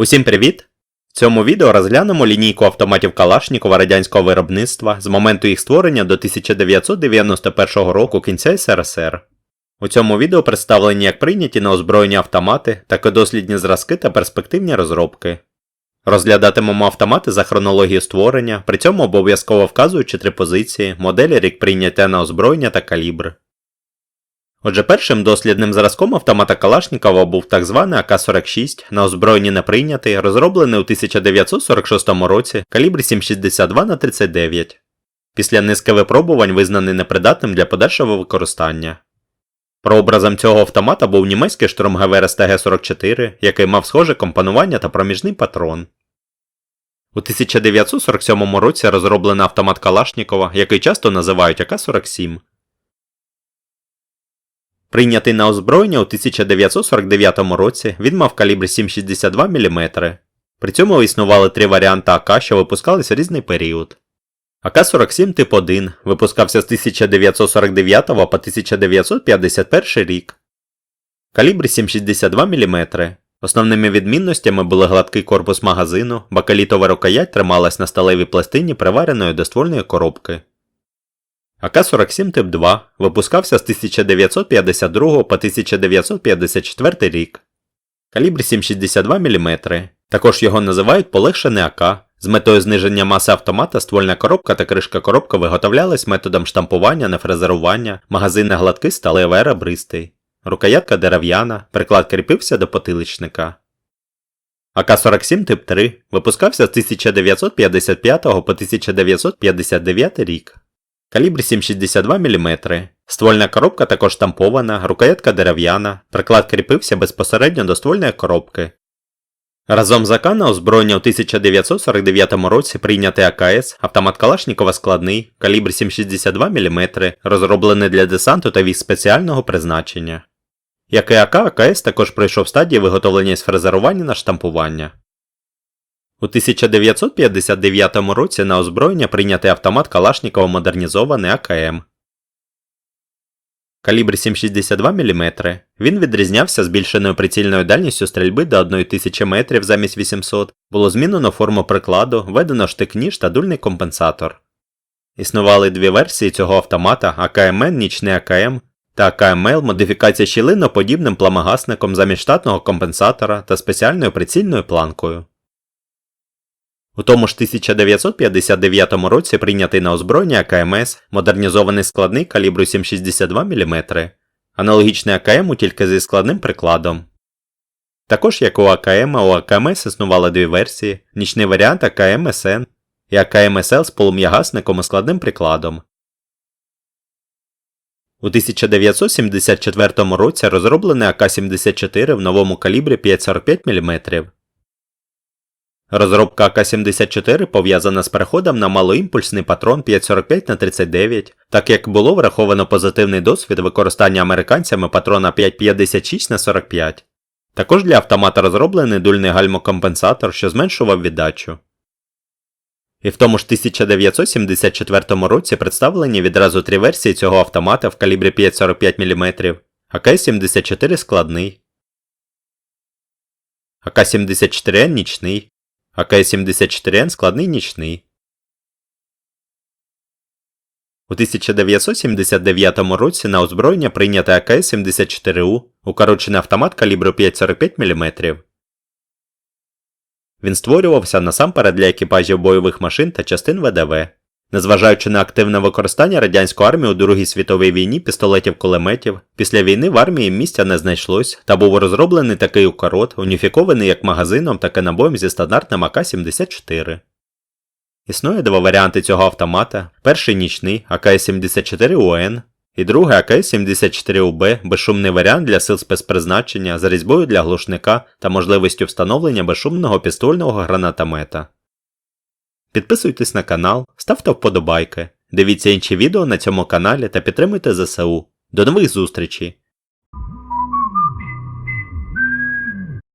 Усім привіт! В цьому відео розглянемо лінійку автоматів Калашнікова радянського виробництва з моменту їх створення до 1991 року кінця СРСР. У цьому відео представлені як прийняті на озброєння автомати, так і дослідні зразки та перспективні розробки. Розглядатимемо автомати за хронологією створення, при цьому обов'язково вказуючи три позиції, моделі рік прийняття на озброєння та калібр. Отже, першим дослідним зразком автомата Калашнікова був так званий АК-46, на озброєнні не прийнятий, розроблений у 1946 році калібр 7,62 на 39 Після низки випробувань визнаний непридатним для подальшого використання. Прообразом цього автомата був німецький штурмгевер СТГ-44, який мав схоже компонування та проміжний патрон. У 1947 році розроблений автомат Калашнікова, який часто називають АК-47. Прийнятий на озброєння у 1949 році, він мав калібр 7,62 мм. При цьому існували три варіанти АК, що випускались в різний період. АК-47 тип 1 випускався з 1949 по 1951 рік. Калібр 7,62 мм. Основними відмінностями були гладкий корпус магазину, бакалітова рукоять трималась на сталевій пластині привареної до ствольної коробки. АК-47 тип 2 випускався з 1952 по 1954 рік. Калібр 7,62 мм. Також його називають полегшений АК. З метою зниження маси автомата ствольна коробка та кришка коробка виготовлялись методом штампування, нефрезерування, магазин гладкий сталевий ребристий. Рукоятка дерев'яна, приклад кріпився до потиличника. АК-47 тип 3 випускався з 1955 по 1959 рік. Калібр 7,62 мм. Ствольна коробка також штампована, рукоятка дерев'яна, приклад кріпився безпосередньо до ствольної коробки. Разом з АК на озброєння у 1949 році прийнятий АКС, автомат Калашнікова складний, калібр 7,62 мм, розроблений для десанту та військ спеціального призначення. Як і АК, АКС також пройшов стадії виготовлення з фрезерування на штампування. У 1959 році на озброєння прийнятий автомат Калашнікова модернізований АКМ. Калібр 7,62 мм. Він відрізнявся збільшеною прицільною дальністю стрільби до 1000 метрів замість 800, було змінено форму прикладу, введено штик-ніж та дульний компенсатор. Існували дві версії цього автомата АКМН Нічний АКМ та АКМЛ модифікація щілиноподібним пламагасником замість штатного компенсатора та спеціальною прицільною планкою. У тому ж 1959 році прийнятий на озброєння АКМС модернізований складний калібру 7,62 мм, аналогічний АКМу тільки зі складним прикладом. Також як у АКМ, у АКМС існували дві версії нічний варіант АКМ-СН і АКМ-СЛ з полум'ягасником і складним прикладом. У 1974 році розроблений АК-74 в новому калібрі 5,45 мм. Розробка АК-74 пов'язана з переходом на малоімпульсний патрон 545 на 39 так як було враховано позитивний досвід використання американцями патрона 556 на 45 Також для автомата розроблений дульний гальмокомпенсатор, що зменшував віддачу. І в тому ж 1974 році представлені відразу три версії цього автомата в калібрі 545 мм, АК-74 складний, АК-74Н нічний, АК-74Н складний нічний. У 1979 році на озброєння прийнято АК-74У, укорочений автомат калібру 5,45 мм. Він створювався насамперед для екіпажів бойових машин та частин ВДВ. Незважаючи на активне використання радянської армії у Другій світовій війні пістолетів-кулеметів, після війни в армії місця не знайшлось та був розроблений такий укорот, уніфікований як магазином, так і набоєм зі стандартним АК-74. Існує два варіанти цього автомата: перший нічний АК-74УН і другий АК-74УБ безшумний варіант для сил спецпризначення з різьбою для глушника та можливістю встановлення безшумного пістольного гранатомета. Підписуйтесь на канал, ставте вподобайки, дивіться інші відео на цьому каналі та підтримуйте ЗСУ. До нових зустрічей!